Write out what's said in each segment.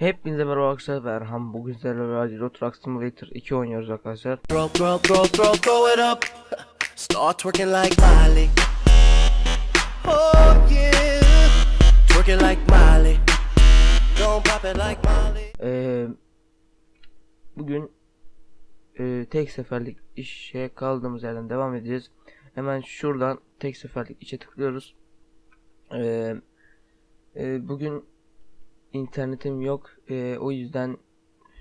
Hepinize merhaba arkadaşlar ben Erhan bugün sizlerle beraber Euro Truck Simulator 2 oynuyoruz arkadaşlar Throw, throw, throw, throw, throw it up. Start twerking like Miley. Oh yeah. Twerking like Miley. Don't pop it like Miley. Ee, Bugün e, tek seferlik işe kaldığımız yerden devam edeceğiz Hemen şuradan tek seferlik işe tıklıyoruz Ee, e, Bugün internetim yok Ee, o yüzden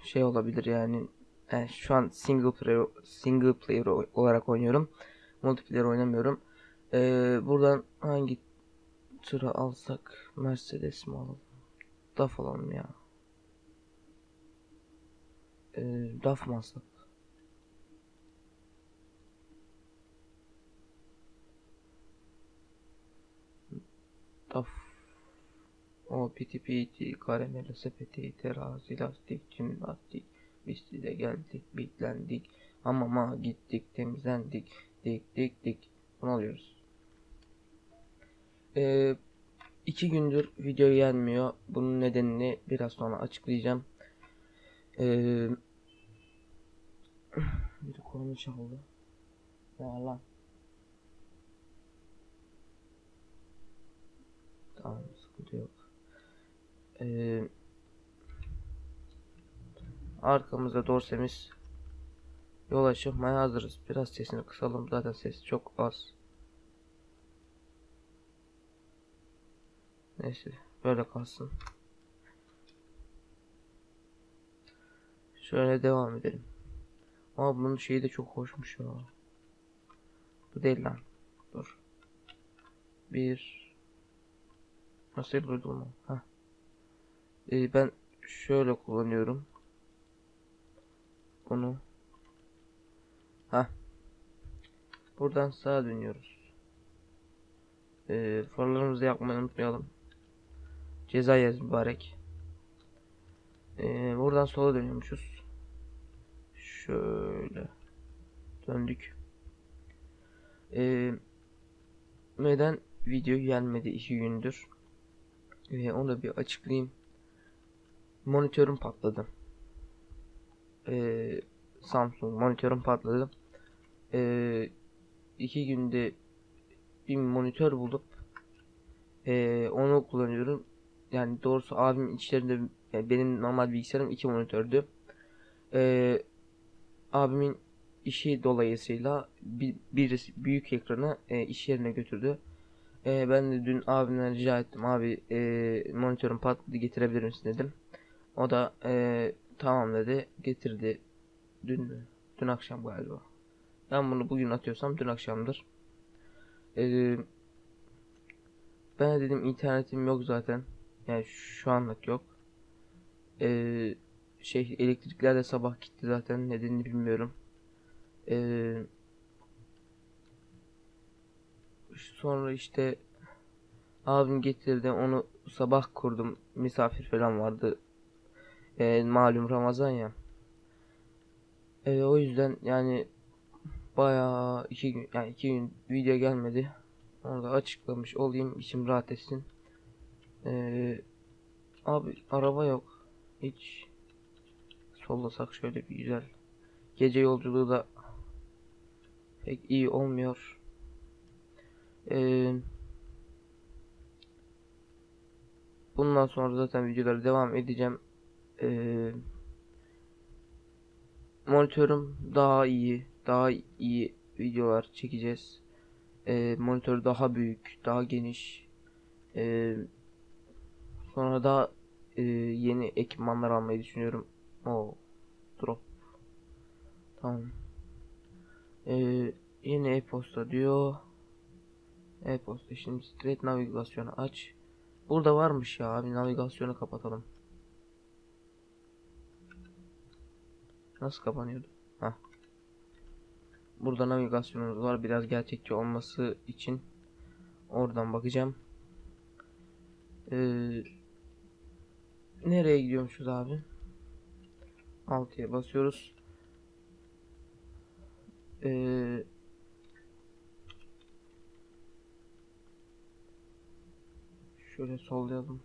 şey olabilir yani yani şu an single player single player olarak oynuyorum. Multiplayer oynamıyorum. Ee, buradan hangi tura alsak Mercedes mi alalım? DAF alalım ya. Ee, DAF mı alsak? DAF o piti piti karamele sepeti terazi lastik tüm lastik. Biz size geldik bitlendik. Hamama gittik temizlendik. Dik dik dik. Bunu alıyoruz. Ee, iki gündür video gelmiyor. Bunun nedenini biraz sonra açıklayacağım. Ee, bir konu çaldı. Ya lan? Tamam ee, arkamızda dorsemiz yola çıkmaya hazırız. Biraz sesini kısalım. Zaten ses çok az. Neyse böyle kalsın. Şöyle devam edelim. Ama bunun şeyi de çok hoşmuş ya. Bu değil lan. Dur. Bir. Nasıl duydum o? Ee, ben şöyle kullanıyorum. Bunu. Ha. Buradan sağa dönüyoruz. Ee, farlarımızı yakmayı unutmayalım. Ceza yaz mübarek. Ee, buradan sola dönüyormuşuz. Şöyle. Döndük. Ee, neden video gelmedi iki gündür? Ee, onu da bir açıklayayım. Monitörüm patladı. Ee, Samsung monitörüm patladı. Ee, iki günde bir monitör bulup ee, onu kullanıyorum. Yani doğrusu abimin içlerinde yani benim normal bilgisayarım iki monitördü. Ee, abimin işi dolayısıyla bir, birisi büyük ekranı e, iş yerine götürdü. E, ben de dün abimden rica ettim abi e, monitörüm patladı getirebilir misin dedim. O da e, tamam dedi getirdi. Dün mü? Dün akşam galiba. Ben bunu bugün atıyorsam dün akşamdır. E, ben de dedim internetim yok zaten. Yani şu anlık yok. E, şey elektrikler de sabah gitti zaten nedenini bilmiyorum. E, sonra işte abim getirdi onu sabah kurdum misafir falan vardı e, malum Ramazan ya. E, o yüzden yani bayağı iki gün yani iki gün video gelmedi. Onu da açıklamış olayım içim rahat etsin. E, abi araba yok. Hiç sollasak şöyle bir güzel. Gece yolculuğu da pek iyi olmuyor. Eee Bundan sonra zaten videolara devam edeceğim. Ee, monitörüm daha iyi, daha iyi videolar çekeceğiz. Ee, monitör daha büyük, daha geniş. Ee, sonra da e, yeni ekipmanlar almayı düşünüyorum. O drop. Tamam. Ee, yeni e-posta diyor. E-posta şimdi straight navigasyonu aç. Burada varmış ya abi navigasyonu kapatalım. Nasıl kapanıyordu? Hah. Burada navigasyonumuz var biraz gerçekçi olması için oradan bakacağım. Ee, nereye gidiyormuşuz abi? 6'ya basıyoruz. Ee, Şöyle sollayalım.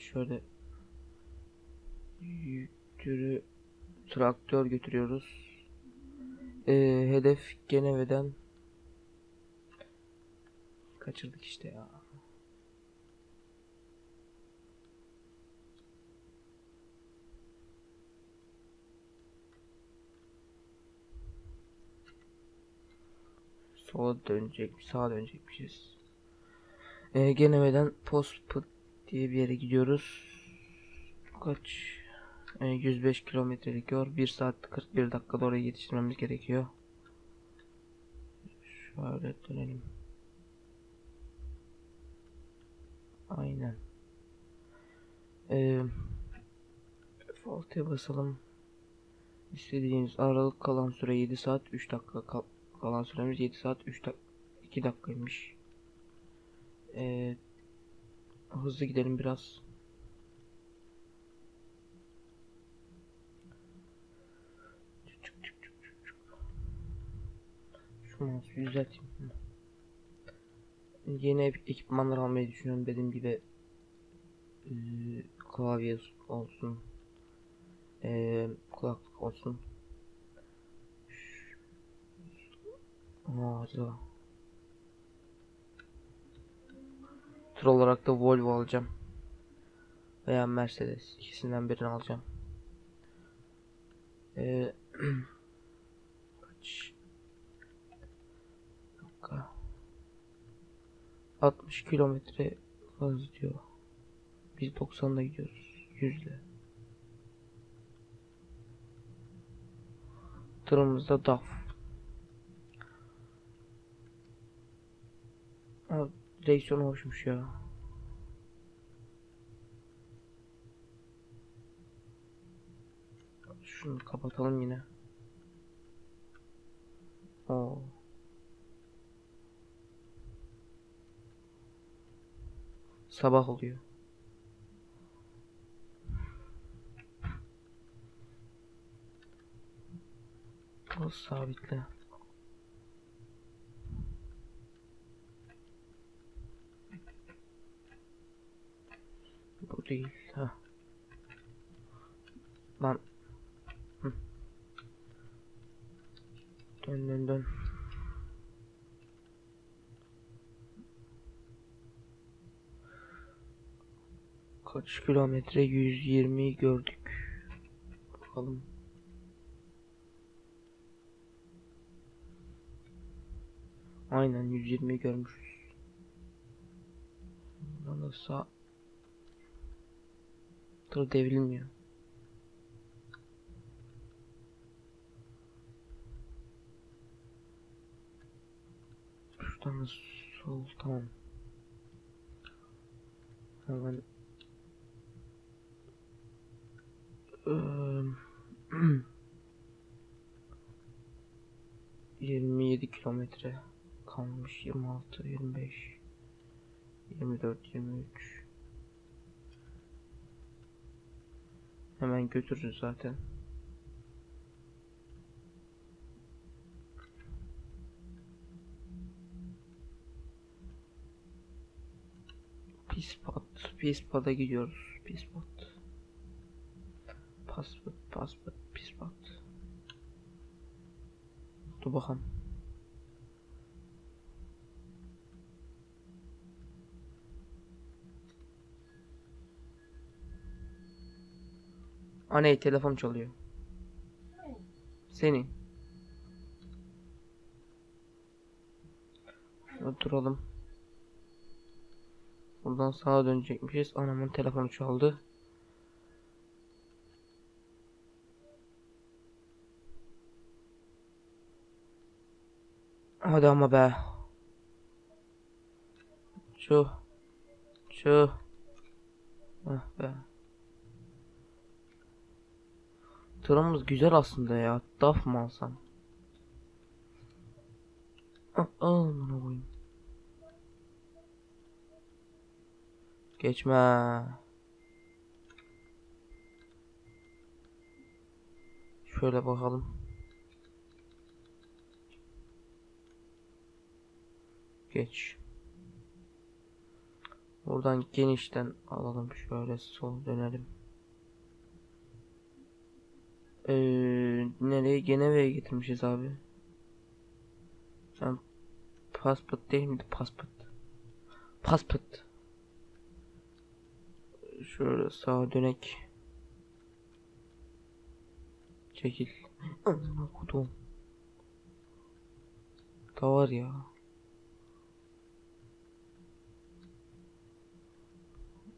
Şöyle yüktürü traktör götürüyoruz. Ee, hedef Geneve'den kaçırdık işte ya. Sola dönecek, sağa dönecekmişiz. Ee, Geneve'den Postput diye bir yere gidiyoruz. Kaç? Ee, 105 kilometrelik yol. 1 saat 41 dakikada oraya yetiştirmemiz gerekiyor. Şöyle dönelim. Aynen. Ee, F6'ya basalım. İstediğiniz aralık kalan süre 7 saat 3 dakika kal kalan süremiz 7 saat 3 dak 2 dakikaymış. Ee, hızlı gidelim biraz. Şu mouse'u düzelteyim. Yeni ek- ekipmanlar almayı düşünüyorum dediğim gibi eee, klavye olsun eee, kulaklık olsun Aa, acaba. Tır olarak da Volvo alacağım veya Mercedes ikisinden birini alacağım dakika 60 kilometre hız diyor. Biz 90'da gidiyoruz. 100 ile. Tırımızda DAF. Aa, direksiyon hoşmuş ya. Şunu kapatalım yine. Oo. Sabah oluyor. O sabitle. Bu değil. Ha. Lan. Hı. Dön dön dön. Kaç kilometre? 120 gördük. Bakalım. Aynen 120 görmüşüz. Buradan Tır devrilmiyor. Şuradan da sol tamam. Hemen Eee, 27 kilometre kalmış 26 25 24 23 hemen götürürüz zaten. Pispat Pispat'a gidiyoruz. Pispat Paspat paspat pispat Dur bakalım Anne telefon çalıyor. Şurada duralım. Buradan sağa dönecekmişiz. Anamın telefonu çaldı. Hadi ama be. Şu. Şu. Ah be. Tırımız güzel aslında ya. DAF mı alsam? Aman koyayım. Geçme. Şöyle bakalım. Geç. Buradan genişten alalım şöyle sol dönelim. Ee, nereye? Geneve'ye getirmişiz abi. Sen pasport değil miydi? Pasport. Pasport. Şöyle sağa dönek. Çekil. Amına kodum. Da var ya.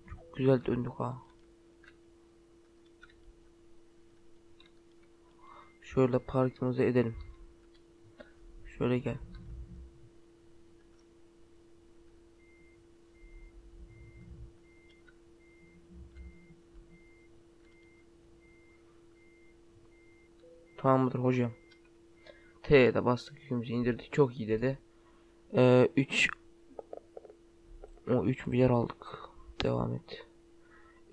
Çok güzel döndük ha. Şöyle parkımızı edelim. Şöyle gel. Tamam mıdır hocam? T'ye de bastık yükümüzü indirdik. Çok iyi dedi. Ee, 3 o 3 milyar aldık. Devam et.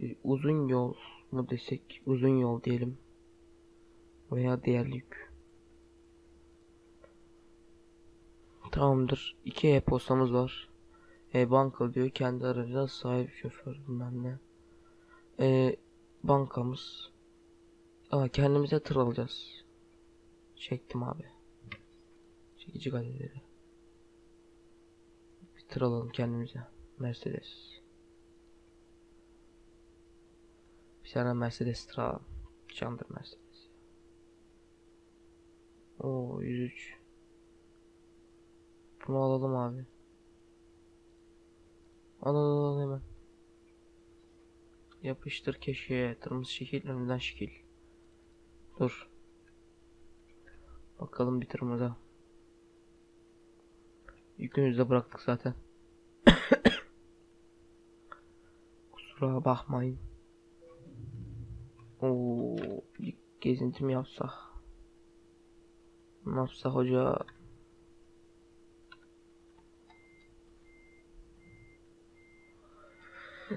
Ee, uzun yol mu desek? Uzun yol diyelim. Veya değerli yük. Tamamdır. İki e-postamız var. E, banka diyor kendi aracına sahip şoför bilmem ne. E, bankamız. Aa, kendimize tır alacağız. Çektim abi. Çekici galerileri. Bir tır alalım kendimize. Mercedes. Bir tane Mercedes tır alalım. Candır Mercedes. Oo 103. Bunu alalım abi. Al al al hemen. Yapıştır keşke. Tırmız şekil önünden şekil. Dur. Bakalım bitirmede. Yükümüzü de bıraktık zaten. Kusura bakmayın. Oo, bir gezinti mi yapsak? Ne yapsak hoca?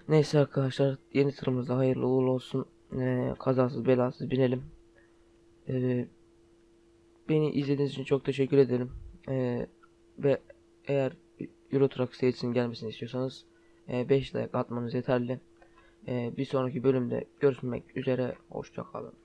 Neyse arkadaşlar yeni tırımızda hayırlı uğurlu olsun. Ee, kazasız belasız binelim. Ee, beni izlediğiniz için çok teşekkür ederim. Ee, ve eğer Euro Truck serisinin gelmesini istiyorsanız 5 like atmanız yeterli. Ee, bir sonraki bölümde görüşmek üzere. Hoşçakalın.